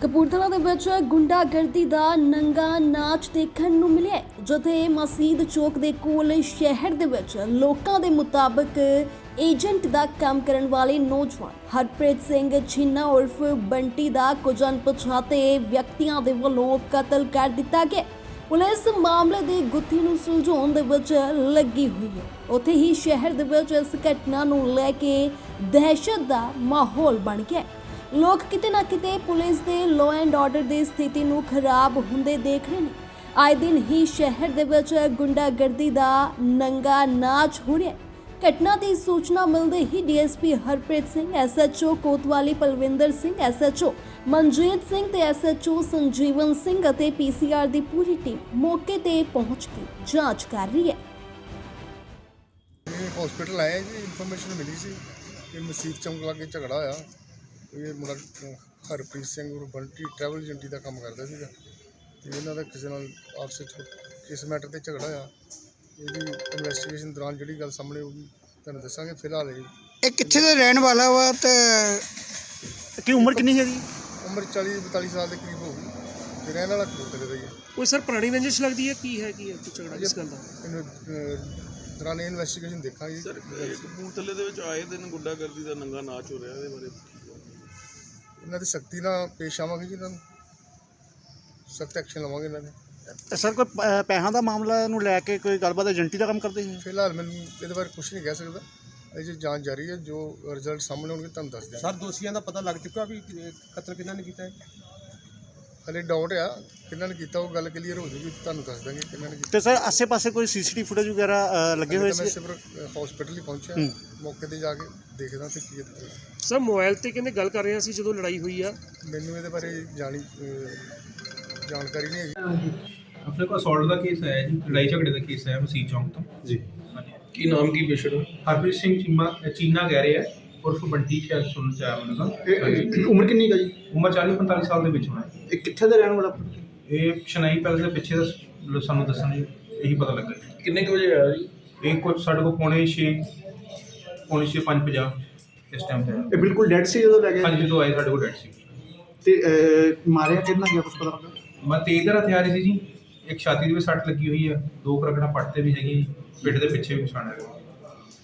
ਕਪੂਰਥਲਾ ਦੇ ਵਿੱਚ ਗੁੰਡਾਗਰਦੀ ਦਾ ਨੰਗਾ ਨਾਚ ਦੇਖਣ ਨੂੰ ਮਿਲਿਆ ਜਿੱਥੇ ਮਸਜਿਦ ਚੌਕ ਦੇ ਕੋਲ ਸ਼ਹਿਰ ਦੇ ਵਿੱਚ ਲੋਕਾਂ ਦੇ ਮੁਤਾਬਕ ਏਜੰਟ ਦਾ ਕੰਮ ਕਰਨ ਵਾਲੇ ਨੌਜਵਾਨ ਹਰਪ੍ਰੀਤ ਸਿੰਘ ਛੀਨਾ ਉਰਫ ਬੰਟੀ ਦਾ ਕੁਝ ਅਣਪਛਾਤੇ ਵਿਅਕਤੀਆਂ ਦੇ ਵੱਲੋਂ ਕਤਲ ਕਰ ਦਿੱਤਾ ਗਿਆ ਪੁਲਿਸ ਮਾਮਲੇ ਦੀ ਗੁੱਥੀ ਨੂੰ ਸੁਲਝਾਉਣ ਦੇ ਵਿੱਚ ਲੱਗੀ ਹੋਈ ਹੈ। ਉੱਥੇ ਹੀ ਸ਼ਹਿਰ ਦੇ ਵਿੱਚ ਇਸ ਘਟਨਾ ਨੂੰ ਲੈ ਕੇ ਦਹਿਸ਼ਤ ਦਾ ਮਾਹੌਲ ਬਣ ਗਿਆ ਲੋਕ ਕਿਤੇ ਨਾ ਕਿਤੇ ਪੁਲਿਸ ਦੇ ਲਾਅ ਐਂਡ ਆਰਡਰ ਦੀ ਸਥਿਤੀ ਨੂੰ ਖਰਾਬ ਹੁੰਦੇ ਦੇਖ ਰਹੇ ਨੇ। ਆਏ ਦਿਨ ਹੀ ਸ਼ਹਿਰ ਦੇ ਵਿੱਚ ਗੁੰਡਾਗਰਦੀ ਦਾ ਨੰਗਾ ਨਾਚ ਹੋ ਰਿਹਾ ਹੈ। ਘਟਨਾ ਦੀ ਸੂਚਨਾ ਮਿਲਦੇ ਹੀ DSP Harpreet Singh, SHO Kotwali Palwinder Singh, SHO Manjeet Singh ਤੇ ਐਸਐਚਓ ਸੰਜੀਵਨ ਸਿੰਘ ਅਤੇ ਪੀਸੀਆਰ ਦੀ ਪੂਰੀ ਟੀਮ ਮੌਕੇ ਤੇ ਪਹੁੰਚ ਕੇ ਜਾਂਚ ਕਰ ਰਹੀ ਹੈ। ਹਸਪੀਟਲ ਆਏ ਜੀ ਇਨਫੋਰਮੇਸ਼ਨ ਮਿਲੀ ਸੀ ਕਿ ਮਸੀਤ ਚੌਂਕ ਲਾਗੇ ਝਗੜਾ ਹੋਇਆ। ਇਹ ਮੁੰਡਾ ਹਰਪ੍ਰੀਤ ਸਿੰਘ ਉਹ ਬੰਟੀ ਟਰੈਵਲ ਏਜੰਟੀ ਦਾ ਕੰਮ ਕਰਦਾ ਸੀਗਾ। ਤੇ ਇਹਨਾਂ ਦਾ ਕਿਸੇ ਨਾਲ ਆਪਸ ਵਿੱਚ ਕਿਸ ਮੈਟਰ ਤੇ ਝਗੜਾ ਹੋਇਆ। ਇਹਦੀ ਇਨਵੈਸਟੀਗੇਸ਼ਨ ਦੌਰਾਨ ਜਿਹੜੀ ਗੱਲ ਸਾਹਮਣੇ ਆਊਗੀ ਤੁਹਾਨੂੰ ਦੱਸਾਂਗੇ ਫਿਲਹਾਲ ਇਹ। ਇਹ ਕਿੱਥੇ ਦਾ ਰਹਿਣ ਵਾਲਾ ਵਾ ਤੇ ਕੀ ਉਮਰ ਕਿੰਨੀ ਹੈ ਜੀ ਉਮਰ 40 42 ਸਾਲ ਦੇ ਕਰੀਬ ਹੋਊਗੀ। ਤੇ ਰਹਿਣ ਵਾਲਾ ਕਬੂਤਰ ਦਾ ਹੀ ਹੈ ਕੋਈ ਸਰ ਪੁਰਾਣੀ ਰੰਜਿਸ਼ ਲੱਗਦੀ ਹੈ? ਕੀ ਹੈ ਕੀ ਹੈ ਕੋਈ ਝਗੜਾ ਇਸ ਗੱਲ ਦਾ? ਇਹਨੂੰ ਦੌਰਾਨ ਇਨਵੈਸਟੀਗੇਸ਼ਨ ਦੇਖਾਂਗੇ। ਸਰ ਕਪੂਰਥਲੇ ਦੇ ਵਿੱਚ ਆਏ ਦਿਨ ਗੁੰਡਾਗਰਦੀ ਦਾ ਨੰਗਾ ਨਾਚ ਹੋ ਰਿਹਾ ਇਹਦੇ ਬਾਰੇ। ਇਹਨਾਂ ਦੀ ਸਖਤੀ ਨਾਲ ਪੇਸ਼ ਆਵਾਂਗੇ ਜੀ ਇਹਨਾਂ ਨੂੰ। ਸਖਤ ਐਕਸ਼ਨ ਲਵਾਂਗੇ ਇਹਨਾਂ ਦੇ। ਤੇ ਸਰ ਕੋਈ ਪ- ਪੈਸਿਆਂ ਦਾ ਮਾਮਲਾ ਨੂੰ ਲੈ ਕੇ ਕੋਈ ਗੱਲਬਾਤ ਏਜੰਟੀ ਦਾ ਕੰਮ ਕਰਦੇ ਸੀ ਫਿਲਹਾਲ ਮੈਨੂੰ ਇਹਦੇ ਬਾਰੇ ਕੁਝ ਨਹੀਂ ਕਹਿ ਸਕਦਾ। ਅਜੇ ਜਾਂਚ ਜਾਰੀ ਹੈ ਜੋ ਰਿਜ਼ਲਟ ਸਾਹਮਣੇ ਆਉਣਗੇ ਤੁਹਾਨੂੰ ਦੱਸ ਦਿਆਂਗੇ। ਸਰ ਦੋਸ਼ੀਆਂ ਦਾ ਪਤਾ ਲੱਗ ਚੁੱਕਾ ਵੀ ਕਿ- ਕਤਲ ਕਿਹਨਾਂ ਨੇ ਕੀਤਾ ਹੈ? ਹਲੇ ਡਾਊਟ ਆ ਕਿੰਨਾਂ ਨੇ ਕੀਤਾ ਉਹ ਗੱਲ ਕਲੀਅਰ ਹੋ ਜੂਗੀ ਤੁਹਾਨੂੰ ਦੱਸ ਦਾਂਗੇ ਕਿੰਨਾਂ ਨੇ ਕੀਤਾ। ਤੇ ਸਰ ਆਸੇ-ਪਾਸੇ ਕੋਈ ਸੀਸੀਟੀਵੀ ਫੁਟੇਜ ਵਗੈਰਾ ਅ, ਲੱਗੇ ਹੋਏ ਮੈਂ ਸੀ? ਸਿਰਫ ਹਸਪੀਟਲ ਹੀ ਪਹੁੰਚਿਆ। ਹੂੰ। ਮੌਕੇ ਤੇ ਜਾ ਕੇ ਦੇਖਦਾ ਤੇ ਕੀ ਹੈ। ਸਰ ਮੋਬਾਈਲ ਤੇ ਕਹਿੰਦੇ ਗੱਲ ਕਰ ਰਹੇ ਸੀ ਜਦੋਂ ਲੜਾਈ ਹੋਈ ਆ? ਮੈਨੂੰ ਇਹਦੇ ਬਾਰੇ ਜਾਣੀ ਅਹ, ਜਾਣਕਾਰੀ ਨਹੀਂ ਹੈਗੀ। ਆਪਣੇ ਕੋਲ ਅਸੌਲਟ ਦਾ ਕੇਸ ਆਇਆ ਜੀ ਲੜਾਈ ਝਗੜੇ ਦਾ ਕੇਸ ਆਇਆ ਮਸੀਹ ਚੌਂਕ ਤੋਂ। ਜੀ। ਕੀ ਨਾਮ ਕੀ ਪੇਸ਼ੈਂਟ? ਹਰਪ੍ਰੀਤ ਸਿੰਘ ਚੀਮਾ ਚੀਨਾ ਕਹਿ ਰਿਹਾ ਉਰਫ ਬੰਟੀ ਸ਼ਾਇਦ ਸੁਣਨ ਚ ਆਇਆ ਮੈਨੂੰ ਤਾਂ। ਉਮਰ ਕਿੰਨੀ ਦਾ ਜੀ? ਉਮਰ 40 45 ਸਾਲ ਦੇ ਵਿੱਚ ਹੋਣਾ ਇਹ ਕਿੱਥੇ ਦਾ ਰਹਿਣ ਵਾਲਾ? ਇਹ ਸ਼ਨਾਈ ਪੈਲਸ ਦੇ ਪਿੱਛੇ ਦਾ ਸ- ਸਾਨੂੰ ਦੱਸਣ ਜੀ ਇਹੀ ਪਤਾ ਲੱਗਾ ਜੀ। ਕਿੰਨੇ ਕੁ ਵਜੇ ਆਇਆ ਜੀ? ਇਹ ਕੁਝ ਸਾਡੇ ਕੋਲ ਪੌਣੇ 6 ਪੌਣੇ 6 5 50 ਇਸ ਟਾਈਮ ਤੇ ਆਇਆ। ਇਹ ਬਿਲਕੁਲ ਡੈਡ ਸੀ ਜਦੋਂ ਲੈ ਗਏ ਹਾਂਜੀ ਜਦੋਂ ਆਏ ਸਾਡੇ ਕੋਲ ਡੈਡ ਸੀ। ਤੇ ਅਹ, ਮਾਰਿਆ ਕਿੰਨਾ ਗਿਆ ਕੁਝ ਪਤਾ ਲੱਗਾ? ਮੈਂ ਤੇਜ਼ਰ ਹਥਿਆਰ ਸੀ ਜੀ। ਇੱਕ ਛਾਤੀ ਦੇ ਵੀ ਸੱਟ ਲੱਗੀ ਹੋਈ ਆ। ਦੋ ਕਰਗਣਾ ਪੱਟ ਤੇ ਵੀ ਹੈਗੀ ਜੀ। ਪਿੱਠ ਦੇ ਪਿੱਛੇ ਵੀ ਨਿਸ਼ਾਨ ਹੈਗਾ।